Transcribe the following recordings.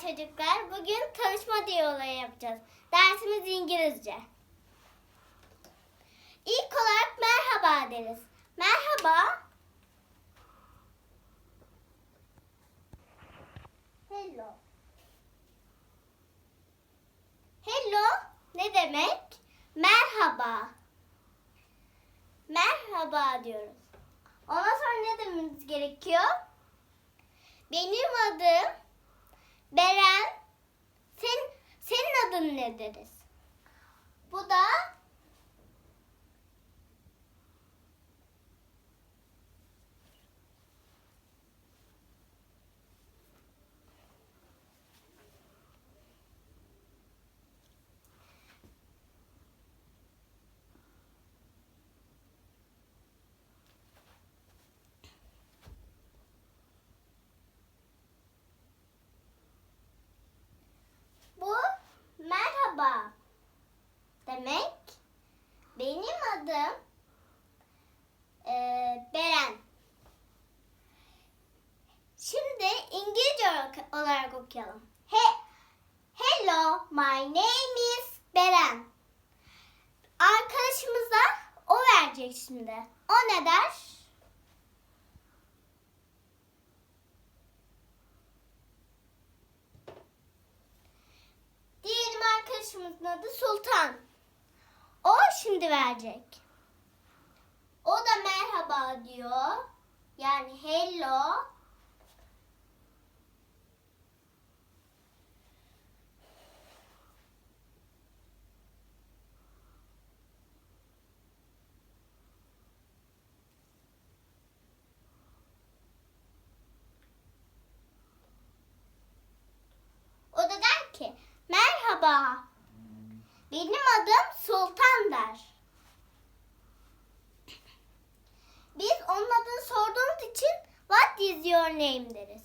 çocuklar. Bugün tanışma diyaloğu yapacağız. Dersimiz İngilizce. İlk olarak merhaba deriz. Merhaba. Hello. Hello ne demek? Merhaba. Merhaba diyoruz. Ondan sonra ne dememiz gerekiyor? Benim adım Beren. Sen, senin adın ne deriz? Bu da bu merhaba demek. Benim adım eee, Beren. Şimdi İngilizce olarak- okuyalım. He, hello, my name is Beren. Arkadaşımıza o verecek şimdi. O ne der? Diyelim arkadaşımızın adı Sultan. O şimdi verecek. O da merhaba diyor. Yani hello. O da der ki merhaba. Benim adım Sultan der. Biz onun adını sorduğumuz için what is your name deriz.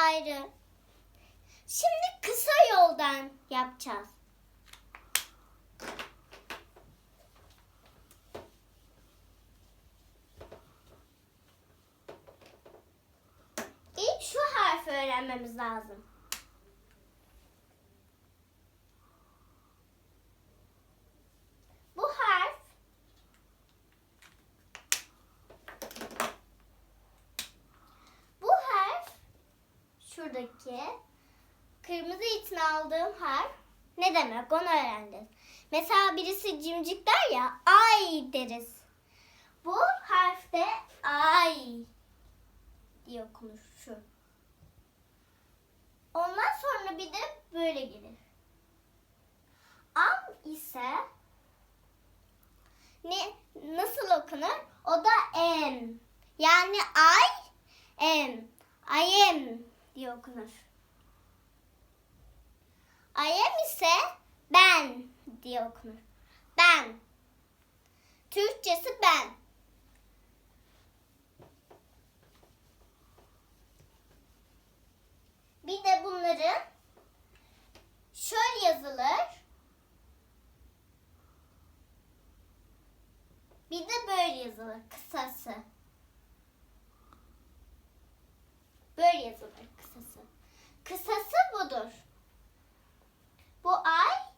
Ayrı. Şimdi kısa yoldan yapacağız. İlk şu harfi öğrenmemiz lazım. Bu harf Bu harf şuradaki kırmızı için aldığım harf ne demek onu öğrendim. Mesela birisi cimcik der ya ay deriz. Bu harfte ay diye okunur şu. Ondan sonra bir de böyle gelir. Am ise ne nasıl okunur? O da em. Yani I am. I am diye okunur. Am ise ben diye okunur. Ben. Türkçesi ben. Bir de bunların şöyle yazılır. Bir de böyle yazılır kısası. Böyle yazılır kısası. Kısası budur. Bu ay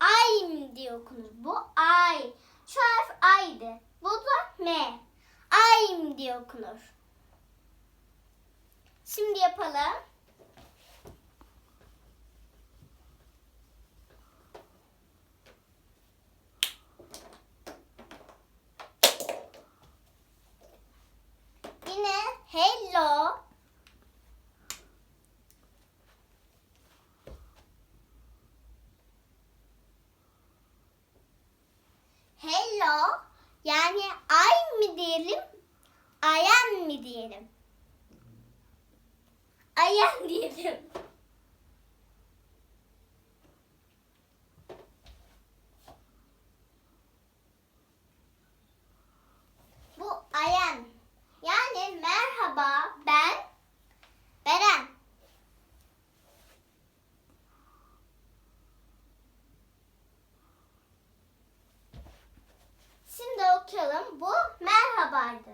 ay diye okunur. Bu ay. Şu harf aydı. Bu da m. Ay diye okunur. Şimdi yapalım. Yani ay mı diyelim, ayan mı diyelim? Ayan diyelim. Bu ayan. Yani merhaba ben Beren. Başlayalım. Bu merhabaydı.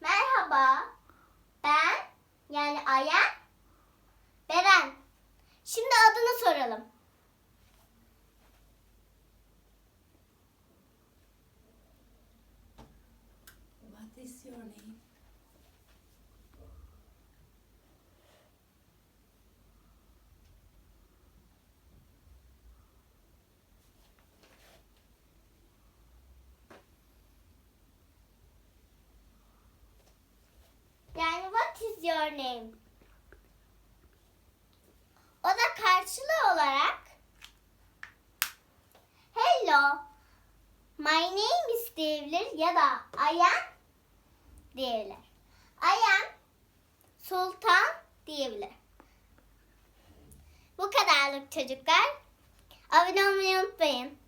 Merhaba. Ben yani Ayen Beren. Şimdi adını soralım. What is your name? Yani what is your name? O da karşılığı olarak Hello, my name is diyebilir ya da I am diyebilir. I am Sultan diyebilir. Bu kadarlık çocuklar. Abone olmayı unutmayın.